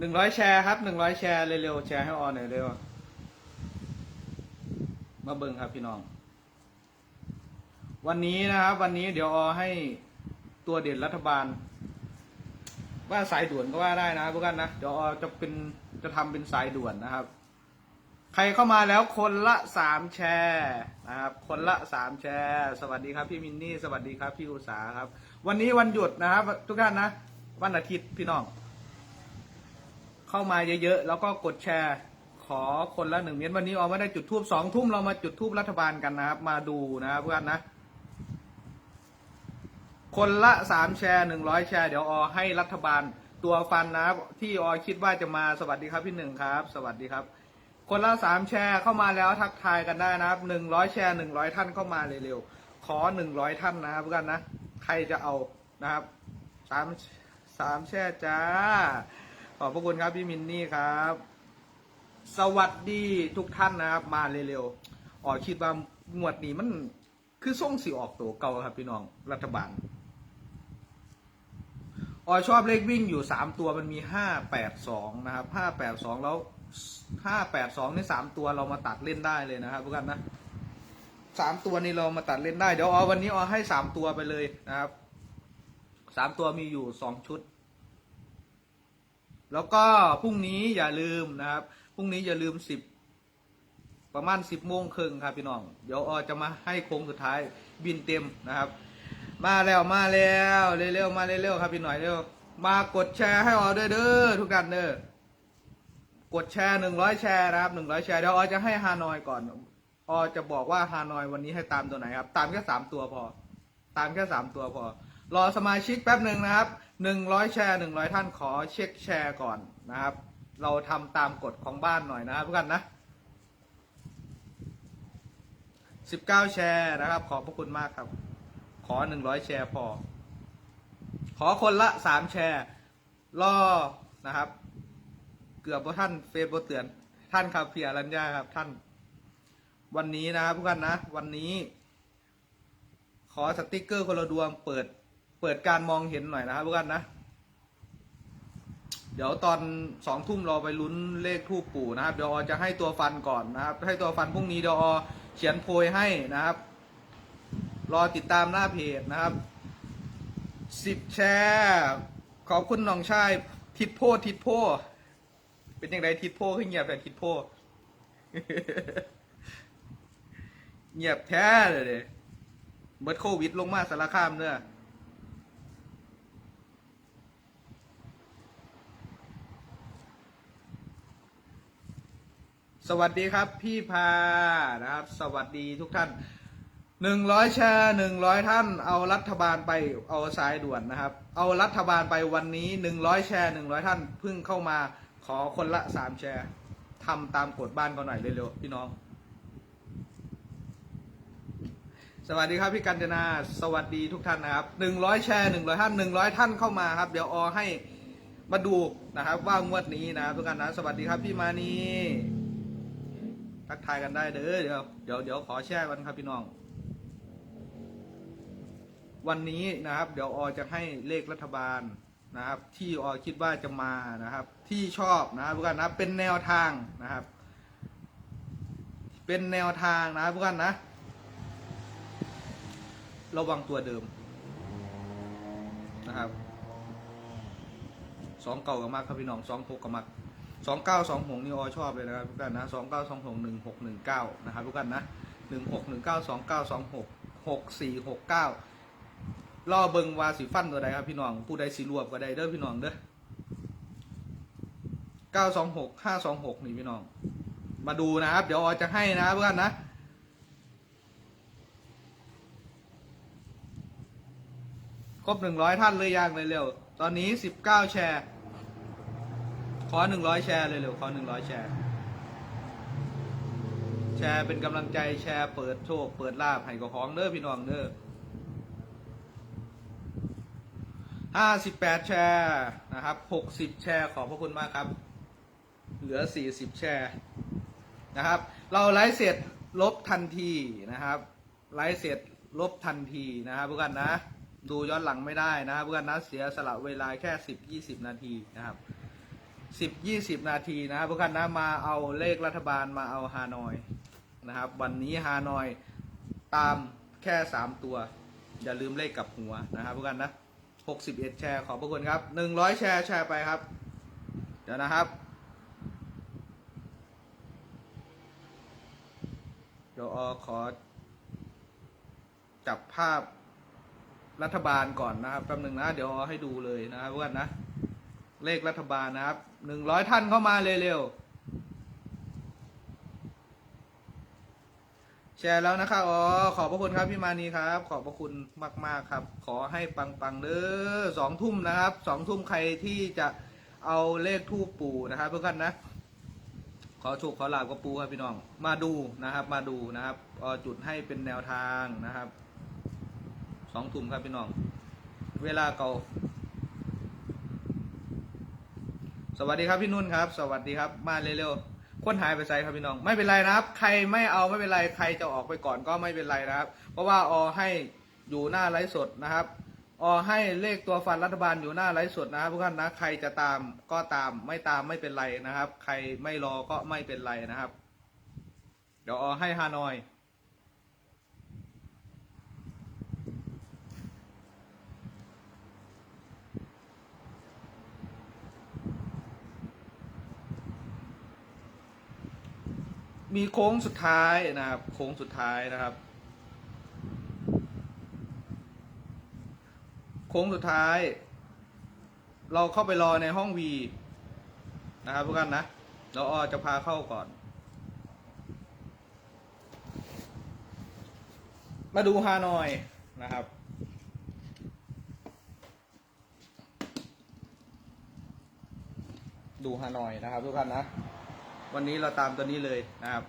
หนึ่งร้อยแชร์ครับหนึ่งร้อยแชร์เร็วๆแชร์ให้ออนหน่อยเร็วมาเบิ่งครับพี่น้อง วันนี้นะครับ วันนี้เดี๋ยวออให้ตัวเด่นรัฐบาล ว่าสายด่วนก็ว่าได้นะพวกกันนะเดี๋ยวออจะเป็นจะทำเป็นสายด่วนนะครับ ใครเข้ามาแล้วคนละสามแชร์นะครับ คนละสามแชร์ สวัสดีครับพี่มินนี่สวัสดีครับพี่อุตสาครับ วันนี้วันหยุดนะครับ ทุกท่านนะ วันอาทิตย์พี่น้อง เข้ามาเยอะๆ แล้วก็กดแชร์ขอคนละหนึ่งเมต์วันนี้ออกมาได้จุดทูบสองทุ่มเรามาจุดทูบรัฐบาลกันนะครับ มาดูนะครับเพื่อนนะ คนละสามแชร์หนึ่งร้อยแชร์เดี๋ยวออให้รัฐบาลตัวฟันนะครับ ที่ออคิดว่าจะมาสวัสดีครับพี่หนึ่งครับ สวัสดีครับ คนละสามแชร์เข้ามาแล้วทักทายกันได้นะครับหนึ่งร้อยแชร์หนึ่งร้อยท่านเข้ามาเร็วๆขอหนึ่งร้อยท่านนะครับเพื่อนนะใครจะเอานะครับสามสามแชร์จ้า ขอบพระคุณครับพี่มินนี่ครับ สวัสดีทุกท่านนะครับ มาเร็วๆอ๋อคิดว่างวดนี้มันคือส่งสีออกตัวเก่าครับพี่น้องรัฐบาลอ๋อชอบเลขวิ่งอยู่สามตัวมันมีห้าแปดสองนะครับห้าแปดสองแล้วห้าแปดสองนี่สามตัวเรามาตัดเล่นได้เลยนะครับทุกท่านนะสามตัวนี้เรามาตัดเล่นได้เดี๋ยวอ๋อวันนี้อ๋อให้สามตัวไปเลยนะครับสามตัวมีอยู่สองชุด แล้วก็พรุ่งนี้อย่าลืมนะครับ พรุ่งนี้อย่าลืมสิบประมาณสิบโมงครึ่งครับพี่น้อง เดี๋ยวออจะมาให้โค้งสุดท้ายบินเต็มนะครับ มาแล้วมาแล้วเร็วๆมาเร็วๆครับพี่หน่อยเร็วมากดแชร์ให้ออด้วยเด้อทุกท่านเด้อกดแชร์หนึ่งร้อยแชร์นะครับหนึ่งร้อยแชร์เดี๋ยวออจะให้ฮานอยก่อนออจะบอกว่าฮานอยวันนี้ให้ตามตัวไหนครับ ตามแค่สามตัวพอ ตามแค่สามตัวพอ รอสมาชิกแป๊บหนึ่งนะครับ หนึ่งร้อยแชร์หนึ่งร้อยท่านขอเช็คแชร์ก่อนนะครับ เราทำตามกฎของบ้านหน่อยนะครับทุกท่านนะสิบเก้าแชร์นะครับ ขอบพระคุณมากครับ ขอหนึ่งร้อยแชร์พอ ขอคนละสามแชร์รอนะครับ เกือบว่าท่านเฟซบเตือน ท่านครับเพียรัญญาครับท่าน วันนี้นะครับทุกท่านนะ วันนี้ ขอสติกเกอร์คนละดวงเปิด เปิดการมองเห็นหน่อยนะครับทุกท่านนะ เดี๋ยวตอนสองทุ่มเราไปลุ้นเลขทูปปู่นะครับเดี๋ยวออจะให้ตัวฟันก่อนนะครับ ให้ตัวฟันพรุ่งนี้เดี๋ยวอเขียนโพยให้นะครับ รอติดตามหน้าเพจนะครับสิบแชร์ขอบคุณน้องชายทิดโพทิดโพเป็นยังไงทิดโพขึ้นเงียบแต่ทิดโพเงียบแท้เลยเดเบิดโควิดลงมาสารคามเนื้อ สวัสดีครับพี่พานะครับ สวัสดีทุกท่านหนึ่งร้อยแชร์หนึ่งร้อยท่าน เอารัฐบาลไปเอาสายด่วนนะครับ เอารัฐบาลไปวันนี้หนึ่งร้อยแชร์หนึ่งร้อยท่านเพิ่งเข้ามาขอคนละสามแชร์ทำตามกฎบ้านเขาหน่อยเร็วๆพี่น้อง สวัสดีครับพี่กัญจนา สวัสดีทุกท่านนะครับหนึ่งร้อยแชร์หนึ่งร้อยท่านหนึ่งร้อยท่านเข้ามาครับ เดี๋ยวออให้มาดูนะครับว่างวดนี้นะครับทุกท่านนะ สวัสดีครับพี่มานี ทักทายกันได้เด้อเดี๋ยวเดี๋ยวเดี๋ยวขอแชร์กันครับพี่น้อง วันนี้นะครับ เดี๋ยวออจะให้เลขรัฐบาลนะครับ ที่ออคิดว่าจะมานะครับ ที่ชอบนะครับทุกท่านนะเป็นแนวทางนะครับ เป็นแนวทางนะครับทุกท่านนะ ระวังตัวเดิมนะครับสองเก่ากับมากครับพี่น้องสองหกกับมาก สองเก้าสองหกนี่ออชอบเลยนะครับทุกท่านนะสองเก้าสองหกหนึ่งหกหนึ่งเก้านะครับทุกท่านนะหนึ่งหกหนึ่งเก้าสองเก้าสองหกหกสี่หกเก้าล่อเบิงวาสีฟันตัวใดครับพี่น้องผู้ใดสีรวบก็ได้เด้อพี่น้องเด้อเก้าสองหกห้าสองหกนี่พี่น้อง มาดูนะครับ เดี๋ยวออจะให้นะครับทุกท่านนะครบหนึ่งร้อยท่านเลยยังเลยเร็ว ตอนนี้สิบเก้าแชร์ ขอหนึ่งร้อยแชร์เลยเร็วขอหนึ่งร้อยแชร์ แชร์เป็นกำลังใจแชร์เปิดโชค เปิดลาบให้กับของเด้อพี่น้องเด้อห้าสิบแปดแชร์นะครับหกสิบแชร์ขอบพระคุณมากครับ เหลือสี่สิบแชร์นะครับ เราไลฟ์เสร็จลบทันทีนะครับ ไลฟ์เสร็จลบทันทีนะครับทุกท่านนะ ดูย้อนหลังไม่ได้นะครับเพื่อนนะเสียสละเวลาแค่สิบยี่สิบนาทีนะครับ สิบยี่สิบนาทีนะครับทุกท่านนะมาเอาเลขรัฐบาลมาเอาฮานอยนะครับ วันนี้ฮานอยตามแค่สามตัว อย่าลืมเลขกับหัวนะครับทุกท่านนะหกสิบเอ็ดแชร์ขอบพระคุณครับหนึ่งร้อยแชร์แชร์ไปครับ เดี๋ยวนะครับเดี๋ยวออขอ จับภาพรัฐบาลก่อนนะครับแป๊บหนึ่งนะ เดี๋ยวออให้ดูเลยนะครับทุกท่านนะ เลขรัฐบาลนะครับ หนึ่งร้อยท่านเข้ามาเร็วๆ แชร์แล้วนะครับอ๋อขอบพระคุณครับพี่มานีครับ ขอบพระคุณมาก ๆ ครับ ขอให้ปังๆเด้อสองทุ่มนะครับสองทุ่มใครที่จะเอาเลขทูปปู่นะครับเพื่อนนะขอโชคขอลาบกับปูครับพี่น้อง มาดูนะครับ มาดูนะครับออจุดให้เป็นแนวทางนะครับสองทุ่มครับพี่น้อง เวลาเก่า สวัสดีครับพี่นุ่นครับ สวัสดีครับมาเร็วๆคนหายไปใส่ครับพี่น้อง ไม่เป็นไรนะครับ ใครไม่เอาไม่เป็นไรใครจะออกไปก่อนก็ไม่เป็นไรนะครับ เพราะว่าออให้อยู่หน้าไลฟ์สดนะครับออให้เลขตัวฟันรัฐบาลอยู่หน้าไลฟ์สดนะครับทุกท่านนะใครจะตามก็ตามไม่ตามไม่เป็นไรนะครับ ใครไม่รอก็ไม่เป็นไรนะครับ เดี๋ยวออให้ฮานอย มีโค้งสุดท้ายนะครับ โค้งสุดท้ายนะครับ โค้งสุดท้าย เราเข้าไปรอในห้องวีนะครับทุกท่านนะเราออจะพาเข้าก่อน มาดูฮานอยนะครับดูฮานอยนะครับทุกท่านนะ วันนี้เราตามตัวนี้เลยนะครับ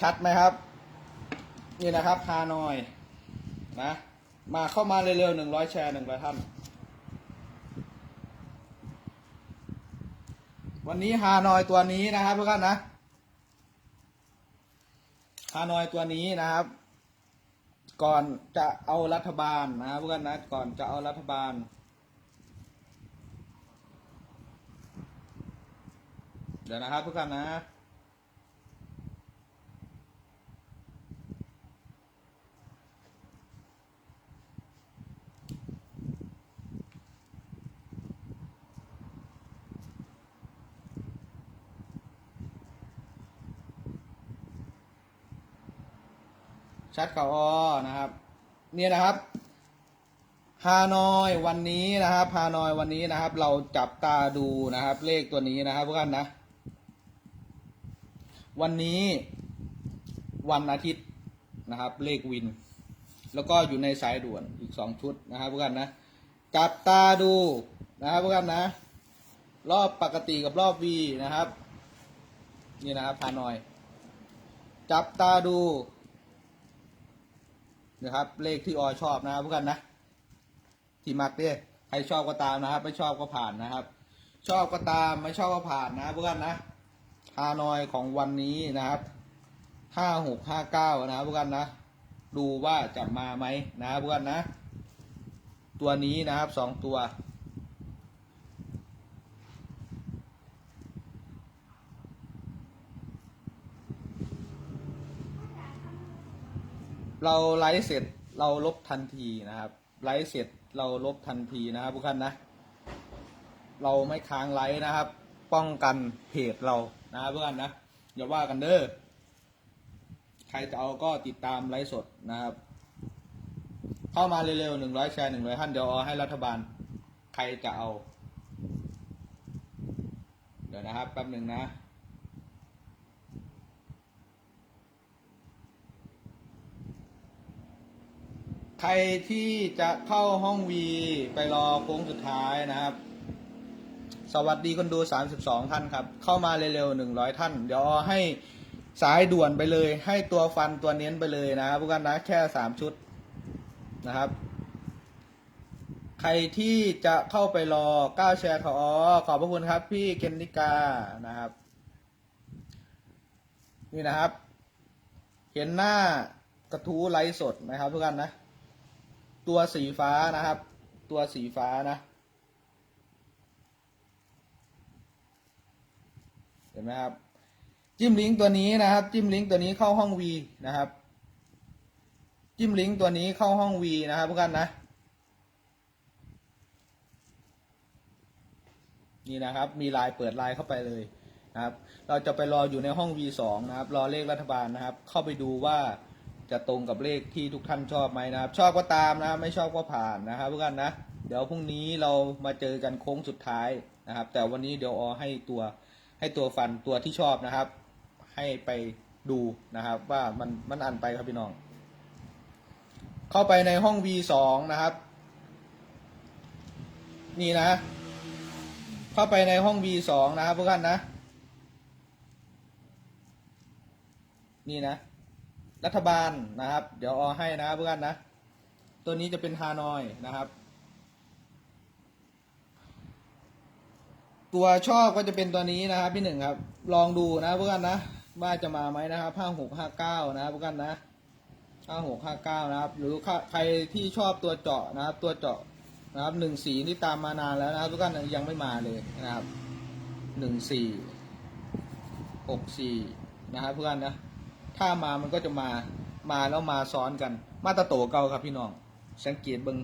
ชัดไหมครับ นี่นะครับฮานอยนะ มาเข้ามาเร็วๆหนึ่งร้อยแชร์หนึ่งร้อยท่าน วันนี้ฮานอยตัวนี้นะครับทุกท่านนะฮานอยตัวนี้นะครับ ก่อนจะเอารัฐบาลนะครับทุกท่านนะ ก่อนจะเอารัฐบาล เดี๋ยวนะครับทุกท่านนะ ชัดเขาออนะครับ เนี่ยนะครับฮานอยวันนี้นะครับฮานอยวันนี้นะครับ เราจับตาดูนะครับ เลขตัวนี้นะครับทุกท่านนะ วันนี้วันอาทิตย์นะครับ เลขวิน แล้วก็อยู่ในสายด่วนอีกสองชุดนะครับทุกท่านนะ จับตาดูนะครับทุกท่านนะ รอบปกติกับรอบวีนะครับ นี่นะครับฮานอย จับตาดูนะครับ เลขที่ออชอบนะครับทุกท่านนะ ที่มักเนี่ยใครชอบก็ตามนะครับ ไม่ชอบก็ผ่านนะครับ ชอบก็ตามไม่ชอบก็ผ่านนะครับทุกท่านนะ ฮานอยของวันนี้นะครับห้าหกห้าเก้านะครับทุกท่านนะ ดูว่าจะมาไหมนะครับทุกท่านนะ ตัวนี้นะครับสองตัวเราไลฟ์เสร็จเราลบทันทีนะครับ ไลฟ์เสร็จเราลบทันทีนะครับทุกท่านนะ เราไม่ค้างไลฟ์นะครับ ป้องกันเพจเรา นะครับทุกท่านนะอย่าว่ากันเด้อใครจะเอาก็ติดตามไลฟ์สดนะครับ เข้ามาเร็วๆหนึ่งร้อยแชร์หนึ่งร้อยท่านเดี๋ยวเอาให้รัฐบาล ใครจะเอา เดี๋ยวนะครับแป๊บหนึ่งนะใครที่จะเข้าห้องวีไปรอโค้งสุดท้ายนะครับ สวัสดีคนดู 32 ท่านครับ เข้ามาเร็วๆ 100 ท่าน เดี๋ยวให้สายด่วนไปเลย ให้ตัวฟันตัวเน้นไปเลยนะครับพวกกันนะแค่ 3 ชุดนะครับ ใครที่จะเข้าไปรอ9แชร์ขอขอบพระคุณครับ พี่เกนนิกานะครับ นี่นะครับ เห็นหน้ากระทู้ไลฟ์สดไหมครับทุกท่านนะ ตัวสีฟ้านะครับ ตัวสีฟ้านะ ห็นไหมครับ จิ้มลิงก์ตัวนี้นะครับ จิ้มลิงก์ตัวนี้เข้าห้อง V นะครับ จิ้มลิงก์ตัวนี้เข้าห้อง V นะครับทุกท่านนะ นี่นะครับ มีลน์เปิดลน์เข้าไปเลยนะครับ เราจะไปรออยู่ในห้อง V2 นะครับ รอเลขรัฐบาลนะครับ เข้าไปดูว่าจะตรงกับเลขที่ทุกท่านชอบไหมนะครับ ชอบก็ตามนะครับไม่ชอบก็ผ่านนะครับทุกท่านนะ เดี๋ยวพรุ่งนี้เรามาเจอกันโค้งสุดท้ายนะครับ แต่วันนี้เดี๋ยวออให้ตัว ให้ตัวฟันตัวที่ชอบนะครับ ให้ไปดูนะครับ ว่ามันมันอันไปครับพี่น้อง เข้าไปในห้อง V2 นะครับ นี่นะ เข้าไปในห้อง V2 นะครับพวกท่านนะ นี่นะ รัฐบาลนะครับ เดี๋ยวเอให้นะครับพวกท่านนะ ตัวนี้จะเป็นฮานอยนะครับ ตัวชอบก็จะเป็นตัวนี้นะครับพี่หนึ่งครับ ลองดูนะพวกท่านนะว่าจะมาไหมนะครับห้าหกห้าเก้านะครับพวกท่านนะห้าหกห้าเก้านะครับ หรือใครที่ชอบตัวเจาะนะครับ ตัวเจาะนะครับหนึ่งสีที่ตามมานานแล้วนะครับทุกท่านยังไม่มาเลยนะครับหนึ่งสี่หกสี่นะครับทุกท่านนะถ้ามามันก็จะมามาแล้วมาซ้อนกัน มาตราโตเก่าครับพี่น้อง สังเกตเบิง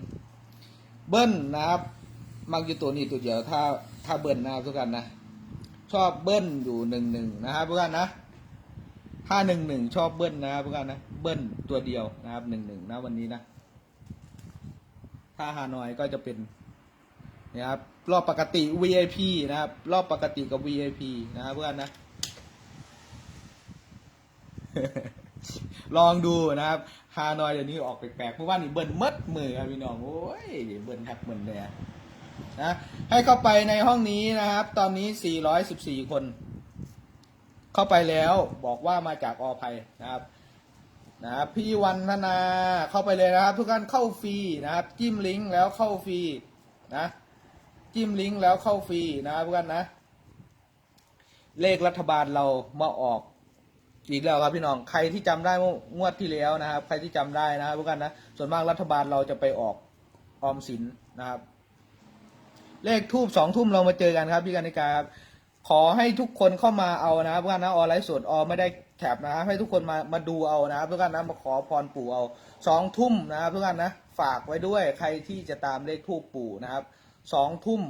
เบิ้ลนะครับมักอยู่ตัวนี้ตัวเดียวถ้า ถ้าเบิ้ลนะครับทุกท่านนะ ชอบเบิ้ลอยู่หนึ่งหนึ่งนะครับทุกท่านนะถ้าหนึ่งหนึ่งชอบเบิ้ลนะครับทุกท่านนะ เบิ้ลตัวเดียวนะครับหนึ่งหนึ่งนะวันนี้นะ ถ้าฮานอยก็จะเป็นนะครับรอบปกติ VIP นะครับ รอบปกติกับ VIP นะครับเพื่อนนะ ลองดูนะครับฮานอยเดี๋ยวนี้ออกแปลกๆเพราะว่านี่เบิ้ลมัดมือครับพี่น้องโอ้ยเบิ้ลทักเบิ้ลเลย นะให้เข้าไปในห้องนี้นะครับ ตอนนี้ 414 คน เข้าไปแล้วบอกว่ามาจากอภัยนะครับนะครับพี่วันธนาเข้าไปเลยนะครับ ทุกท่านเข้าฟรีนะครับ จิ้มลิงก์แล้วเข้าฟรีนะจิ้มลิงก์แล้วเข้าฟรีนะครับทุกท่านนะ เลขรัฐบาลเรามาออกอีกแล้วครับพี่น้องใครที่จำได้งวดที่แล้วนะครับ ใครที่จำได้นะครับทุกท่านนะส่วนมากรัฐบาลเราจะไปออกออมสินนะครับ เลขทูบสองทุ่มเรามาเจอกันครับพี่กานิกาครับขอให้ทุกคนเข้ามาเอานะครับว่านนะออนไลฟ์สดออไม่ได้แถบนะครับให้ทุกคนมามาดูเอานะครับทุกท่านนะมาขอพรปู่เอาสองทุ่มนะครับทุกท่านนะฝากไว้ด้วยใครที่จะตามเลขทูบปู่นะครับสองทุ่ม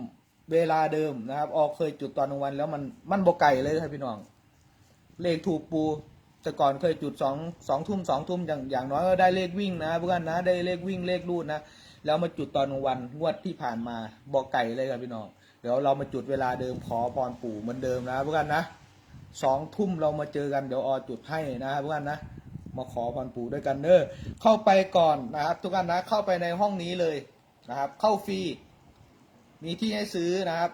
เวลาเดิมนะครับ ออกเคยจุดตอนกลางวัน แล้วมันมันบกไก่เลยครับพี่น้อง เลขถูกปูแต่ก่อนเคยจุดสองสองทุ่มสองทุ่มอย่างอย่างน้อยก็ได้เลขวิ่งนะเพื่อนนะได้เลขวิ่งเลขรูดนะ แล้วมาจุดตอนกลางวันงวดที่ผ่านมาบอกไก่เลยครับพี่น้องเดี๋ยวเรามาจุดเวลาเดิมขอพรปู่เหมือนเดิมนะเพื่อนนะสองทุ่มเรามาเจอกันเดี๋ยวออจุดให้นะเพื่อนนะมาขอพรปู่ด้วยกันเด้อเข้าไปก่อนนะครับทุกท่านนะเข้าไปในห้องนี้เลยนะครับ เข้าฟรีมีที่ให้ซื้อนะครับ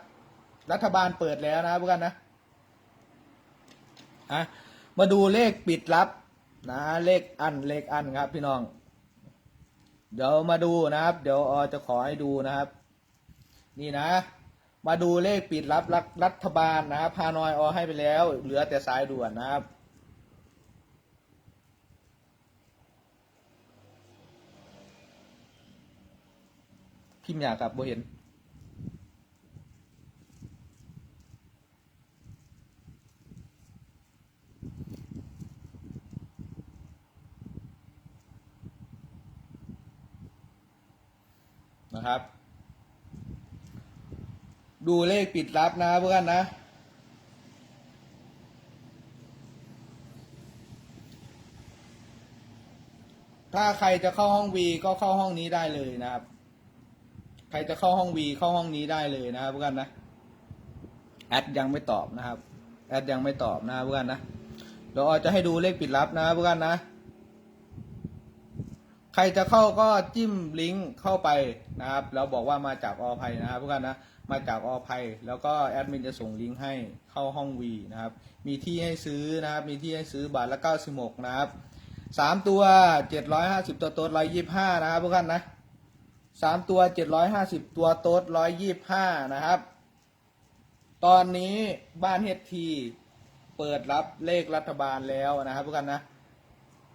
รัฐบาลเปิดแล้วนะเพื่อนนะอะมาดูเลขปิดลับนะเลขอันเลขอันครับพี่น้อง เดี๋ยวมาดูนะครับ เดี๋ยวออจะขอให้ดูนะครับ นี่นะ มาดูเลขปิดรับรัฐรัฐบาลนะครับพานอยออให้ไปแล้ว เหลือแต่สายด่วนนะครับพิมพ์อยากกับโบเห็น นะครับ ดูเลขปิดลับนะเพื่อนนะถ้าใครจะเข้าห้องวีก็เข้าห้องนี้ได้เลยนะครับ ใครจะเข้าห้องวีเข้าห้องนี้ได้เลยนะครับเพื่อนนะ แอดยังไม่ตอบนะครับ แอดยังไม่ตอบนะครับเพื่อนนะ เดี๋ยวออจะให้ดูเลขปิดลับนะครับเพื่อนนะ ใครจะเข้าก็จิ้มลิงก์เข้าไปนะครับแล้วบอกว่ามาจากอภัยนะครับทุกท่านนะมาจากอภัย แล้วก็แอดมินจะส่งลิงก์ให้เข้าห้องวีนะครับมีที่ให้ซื้อนะครับมีที่ให้ซื้อบาทละเก้าสิบหกนะครับสามตัวเจ็ดร้อยห้าสิบตัวโต๊ดร้อยยี่ห้านะครับทุกท่านนะสามตัวเจ็ดร้อยห้าสิบตัวโต๊ดร้อยยี่ห้านะครับ ตอนนี้บ้านเฮดทีเปิดรับเลขรัฐบาลแล้วนะครับทุกท่านนะ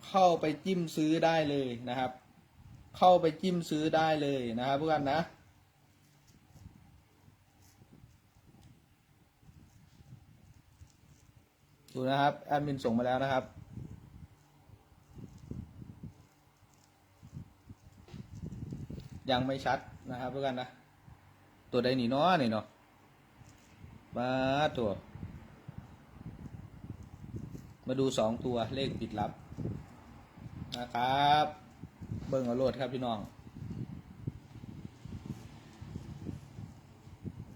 เข้าไปจิ้มซื้อได้เลยนะครับ เข้าไปจิ้มซื้อได้เลยนะครับเพวกกันนะดูนะครับแอดมินส่งมาแล้วนะครับยังไม่ชัดนะครับเพื่อนนะ ตัวใดหนีนาะนี่เนาะมาตัว มาดูสองตัวเลขปิดลับ นะครับ เบิ่งเอาโลดครับพี่น้อง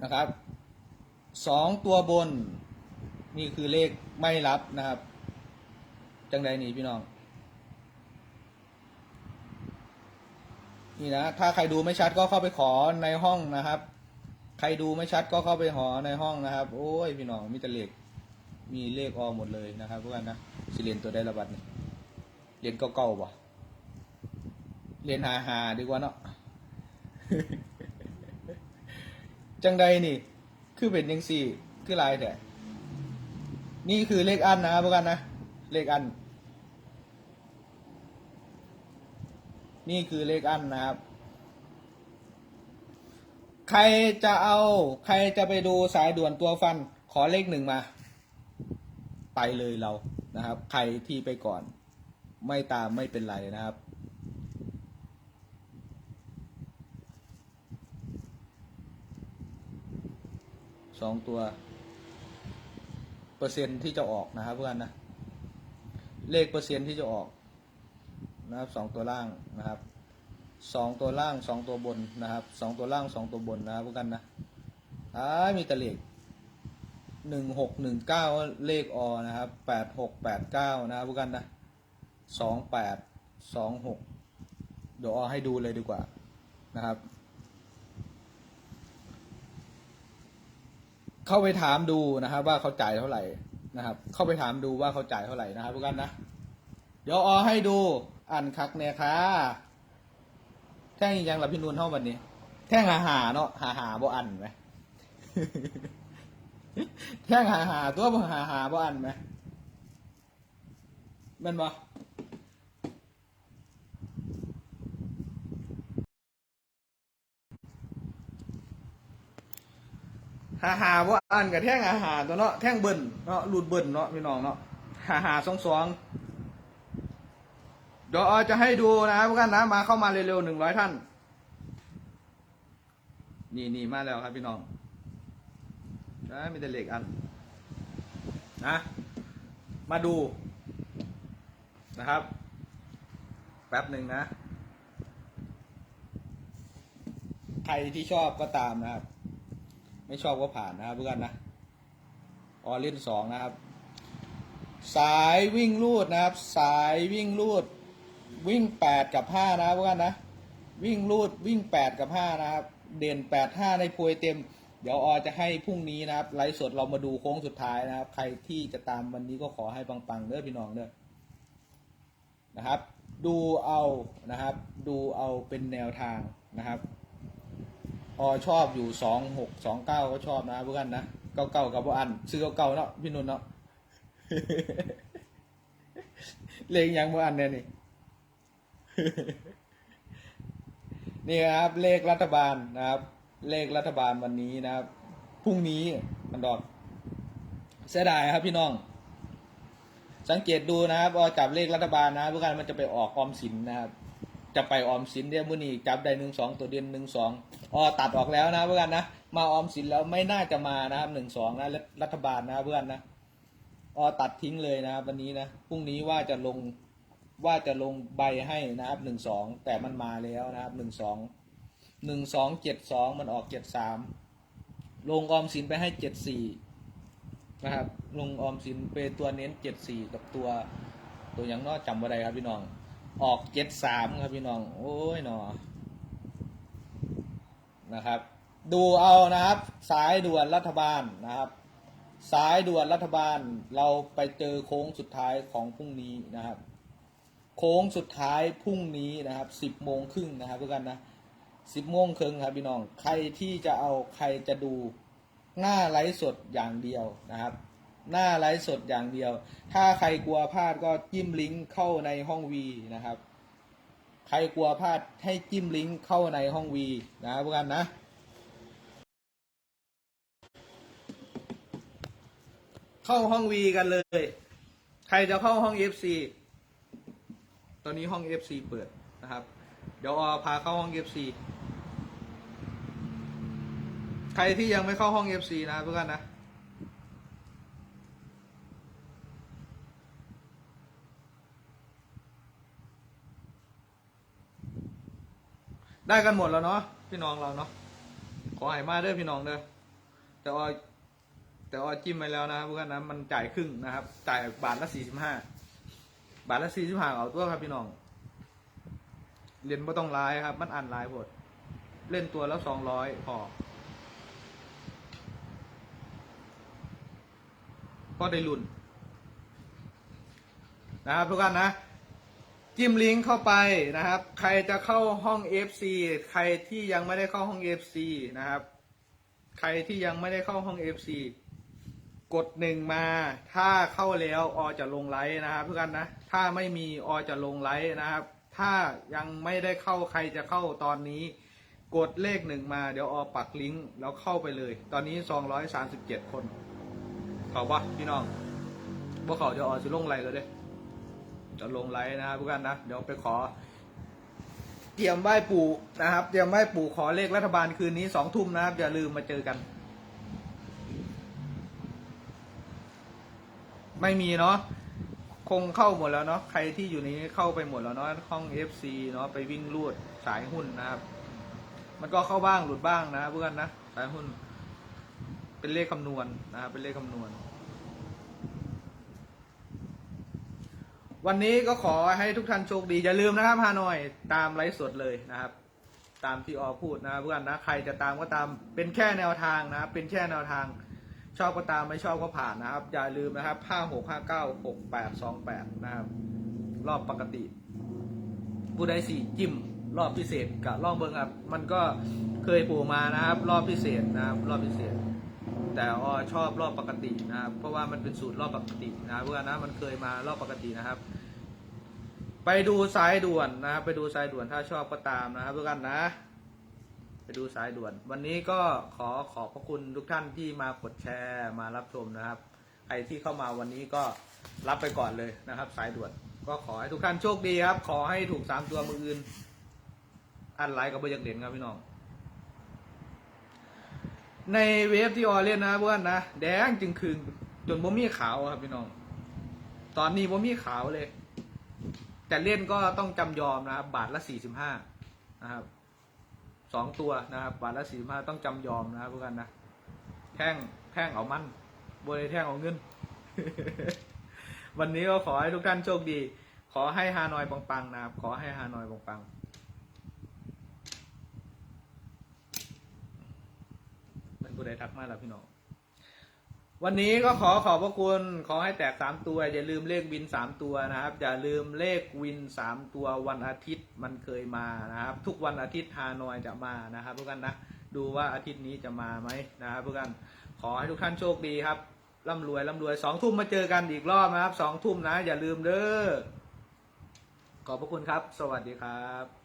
นะครับสองตัวบน นี่คือเลขไม่รับนะครับ จังใดนี่พี่น้อง นี่นะ ถ้าใครดูไม่ชัดก็เข้าไปขอในห้องนะครับ ใครดูไม่ชัดก็เข้าไปหอในห้องนะครับ โอ้ยพี่น้องมีแต่เลขมีเลขออหมดเลยนะครับพวกกันนะสิเรียนตัวได้ระบัดนี่ เรียนเก่าๆบ่เรียนหาหาดีกว่าเนาะจังใดนี่ คือเป็นยังสี่ คือลายแต่นี่คือเลขอันนะพวกกันนะ เลขอัน นี่คือเลขอันนะครับ ใครจะเอา ใครจะไปดูสายด่วนตัวฟัน ขอเลขหนึ่งมา ไปเลยเรานะครับ ใครที่ไปก่อน ไม่ตามไม่เป็นไรนะครับ สองตัว เปอร์เซ็นต์ที่จะออกนะครับเพื่อนนะ เลขเปอร์เซ็นต์ที่จะออกนะครับสองตัวล่างนะครับสองตัวล่างสองตัวบนนะครับสองตัวล่างสองตัวบนนะครับเพวกกันนะอ้ามีแต่เลขหนึ่งหกหนึ่งเก้าเลขออนะครับแปดหกแปดเก้านะครับเพวกกันนะ สองแปดสองหกเดี๋ยวออให้ดูเลยดีกว่านะครับ เข้าไปถามดูนะครับ ว่าเขาจ่ายเท่าไหร่นะครับ เข้าไปถามดูว่าเขาจ่ายเท่าไหร่นะครับพวกกันนะ เดี๋ยวออให้ดูอ่านคักเนี่ยค่ะแท่งยังหลับพี่นุ่นเท่าวันนี้ แท่งหาหาเนาะหาหาบ่อันไหมแท่งหาหาตัวบ่หาหาบ่อันไหมแมันบ่ หาหาบ่าอันกับแท่งหาหารตัวเนาะแท่งเบิ่นเนาะหลุดเบิ่นเนาะพี่น้องเนาะหาหาสองสองเดี๋ยวจะให้ดูนะครับพวกกันนะมาเข้ามาเร็วๆหนึ่งร้อยท่าน นี่นี่มาแล้วครับพี่น้องนะมีแต่เหล็กอันนะมาดูนะครับ แป๊บหนึ่งนะ ใครที่ชอบก็ตามนะครับ ไม่ชอบก็ผ่านนะครับเพื่อนนะออเล่นสองนะครับ สายวิ่งลูดนะครับ สายวิ่งลูด วิ่งแปดกับห้านะครับพวกกันนะ วิ่งลูดวิ่งแปดกับห้านะครับ เด่นแปดห้าในพวยเต็ม เดี๋ยวออจะให้พรุ่งนี้นะครับไลฟ์สดเรามาดูโค้งสุดท้ายนะครับ ใครที่จะตามวันนี้ก็ขอให้ปังๆเด้อพี่น้องเด้อนะครับ ดูเอานะครับ ดูเอาเป็นแนวทางนะครับ ออชอบอยู่สองหกสองเก้าก็ชอบนะเพวกกันนะเก้าเก้ากับพวกอันซื้อเก้าๆเนาะพี่นุ่นเนาะเลงยังพวกอันเนี่ยนี่นี่ครับเลขรัฐบาลนะครับ เลขรัฐบาลวันนี้นะครับพรุ่งนี้มันดอกเสียดายครับพี่น้อง สังเกตดูนะครับออจับเลขรัฐบาลนะเพื่อนมันจะไปออกออมสินนะครับ จะไปออมสินเดี๋ยวมื้อนี้จับได้หนึ่งสองตัวเดียนหนึ่งสองอ๋อตัดออกแล้วนะเพื่อนนะมาออมสินแล้วไม่น่าจะมานะครับหนึ่งสองนะรัฐบาลนะเพื่อนนะอ๋อตัดทิ้งเลยนะครับวันนี้นะพรุ่งนี้ว่าจะลงว่าจะลงใบให้นะครับหนึ่งสองแต่มันมาแล้วนะครับหนึ่งสองหนึ่งสองเจ็ดสองมันออกเจ็ดสามลงออมสินไปให้เจ็ดสี่นะครับลงออมสินเป็นตัวเน้นเจ็ดสี่กับตัวตัวอย่างนอจำว่าใดครับพี่น้อง ออกเจ็ดสามครับพี่น้อง โอ้ยหนอนะครับ ดูเอานะครับ สายด่วนรัฐบาลนะครับ สายด่วนรัฐบาลเราไปเจอโค้งสุดท้ายของพรุ่งนี้นะครับ โค้งสุดท้ายพรุ่งนี้นะครับสิบโมงครึ่งนะครับเพื่อนกันนะสิบโมงครึ่งครับพี่น้อง ใครที่จะเอาใครจะดูหน้าไลฟ์สดอย่างเดียวนะครับ หน้าไลฟ์สดอย่างเดียว ถ้าใครกลัวพลาดก็จิ้มลิงก์เข้าในห้องวีนะครับ ใครกลัวพลาดให้จิ้มลิงก์เข้าในห้องวีนะครับเพื่อนกันนะเข้าห้องวีกันเลย ใครจะเข้าห้อง FC ตอนนี้ห้อง FC เปิดนะครับ เดี๋ยวออพาเข้าห้อง FC ใครที่ยังไม่เข้าห้อง FC นะเพื่อนนะ ได้กันหมดแล้วเนาะพี่น้องเราเนาะขอให้มาเด้อพี่น้องเด้อแต่ว่าแต่ว่าจิ้มไปแล้วนะเพื่อนนะมันจ่ายครึ่งนะครับ จ่ายบาทละสี่สิบห้าบาทละสี่สิบห้าเอาตัวครับพี่น้องเรียนไม่ต้องไลายครับ มันอ่านไลายหมดเล่นตัวแล้วสองร้อยพอก็ได้ลุ้นนะครับทุกท่านนะ จิ้มลิงก์เข้าไปนะครับ ใครจะเข้าห้อง FC ใครที่ยังไม่ได้เข้าห้อง FC นะครับ ใครที่ยังไม่ได้เข้าห้อง FC กดหนึ่งมาถ้าเข้าแล้วอจะลงไลฟ์นะครับทุกท่านนะ ถ้าไม่มีอจะลงไลฟ์นะครับ ถ้ายังไม่ได้เข้าใครจะเข้าตอนนี้ กดเลขหนึ่งมาเดี๋ยวอปักลิงก์แล้วเข้าไปเลย ตอนนี้ 237 คน เขาปะพี่น้องพวกเขาจะออจะลงไลฟ์เลยเด้ จะลงไลฟ์นะครับทุกท่านนะ เดี๋ยวไปขอ เตรียมไหว้ปู่นะครับ เตรียมไหว้ปู่ขอเลขรัฐบาลคืนนี้สองทุ่มนะครับ อย่าลืมมาเจอกัน ไม่มีเนาะคงเข้าหมดแล้วเนาะใครที่อยู่ในนี้เข้าไปหมดแล้วเนาะห้อง FC เนาะไปวิ่งรูดสายหุ้นนะครับ มันก็เข้าบ้างหลุดบ้างนะเพื่อนนะสายหุ้น เป็นเลขคำนวณนะครับเป็นเลขคำนวณ วันนี้ก็ขอให้ทุกท่านโชคดี อย่าลืมนะครับฮานอยตามไลฟ์สดเลยนะครับ ตามที่ออพูดนะเพื่อนนะใครจะตามก็ตามเป็นแค่แนวทางนะครับเป็นแค่แนวทาง ชอบก็ตามไม่ชอบก็ผ่านนะครับ อย่าลืมนะครับห้าหกห้าเก้าหกแปดสองแปดนะครับ รอบปกติผู้ใดสี่จิ้มรอบพิเศษกับรอบเบิงครับ มันก็เคยปูมานะครับ รอบพิเศษนะครับ รอบพิเศษ แต่ออชอบรอบปกตินะครับ เพราะว่ามันเป็นสูตรรอบปกตินะครับเพื่อนนะมันเคยมารอบปกตินะครับ ไปดูสายด่วนนะครับไปดูสายด่วนถ้าชอบก็ตามนะครับทุกท่านนะ ไปดูสายด่วน วันนี้ก็ขอขอบพระคุณทุกท่านที่มากดแชร์มารับชมนะครับใครที่เข้ามาวันนี้ก็รับไปก่อนเลยนะครับ สายด่วน ก็ขอให้ทุกท่านโชคดีครับ ขอให้ถูกสามตัวมืออื่นอันไลน์กับบอยากเด่นครับพี่น้อง ในเวฟที่ออเล่นนะเพื่อนนะแดงจึงคืนจนบ่มีขาวครับพี่น้อง ตอนนี้บ่มีขาวเลย แต่เล่นก็ต้องจำยอมนะครับ บาทละสี่สิบห้านะครับสองตัวนะครับ บาทละสี่สิบห้าต้องจำยอมนะครับเพื่อนนะแท่งแท่งเอามันบริแท่งเอาเงิน วันนี้ก็ขอให้ทุกท่านโชคดี ขอให้ฮานอยปังๆนะครับ ขอให้ฮานอยปังๆ มันกูได้ทักมาแล้วพี่น้อง วันนี้ก็ขอขอบพระคุณ ขอให้แตกสามตัว อย่าลืมเลขวินสามตัวนะครับ อย่าลืมเลขวินสามตัววันอาทิตย์มันเคยมานะครับ ทุกวันอาทิตย์ฮานอยจะมานะครับทุกท่านนะ ดูว่าอาทิตย์นี้จะมาไหมนะครับทุกท่านขอให้ทุกท่านโชคดีครับร่ำรวยร่ำรวยสองทุ่มมาเจอกันอีกรอบนะครับสองทุ่มนะ อย่าลืมเด้อขอบพระคุณครับ สวัสดีครับ